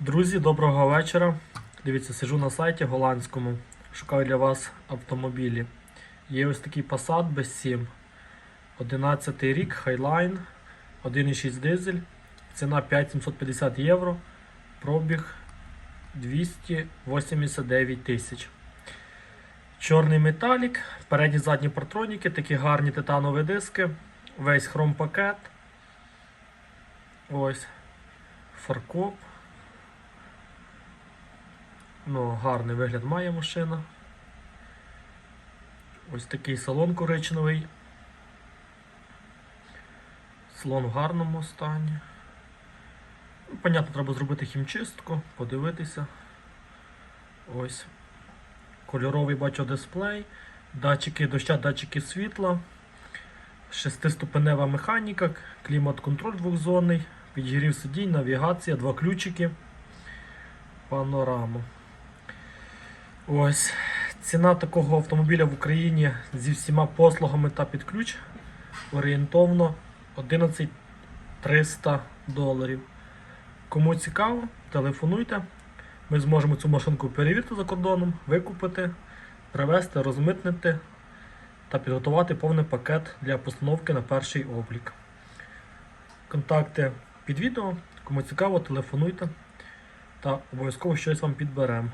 Друзі, доброго вечора. Дивіться, сижу на сайті голландському. Шукаю для вас автомобілі. Є ось такий Passat без 7. 11 рік, Highline, 1,6 дизель. Ціна 5750 євро. Пробіг 289 тисяч. Чорний металік, передні задні партроніки, такі гарні титанові диски, весь хром пакет. Ось. Фаркоп. Ну, гарний вигляд має машина. Ось такий салон коричневий. Салон в гарному стані. Ну, Понятно, треба зробити хімчистку, подивитися. Ось. Кольоровий бачу дисплей, датчики доща, датчики світла, шестиступенева механіка, клімат-контроль двохзонний, підігрів сидінь, навігація, два ключики, панораму. Ось. Ціна такого автомобіля в Україні зі всіма послугами та під ключ орієнтовно 11 300 доларів. Кому цікаво, телефонуйте. Ми зможемо цю машинку перевірити за кордоном, викупити, привезти, розмитнити та підготувати повний пакет для постановки на перший облік. Контакти під відео. Кому цікаво, телефонуйте та обов'язково щось вам підберемо.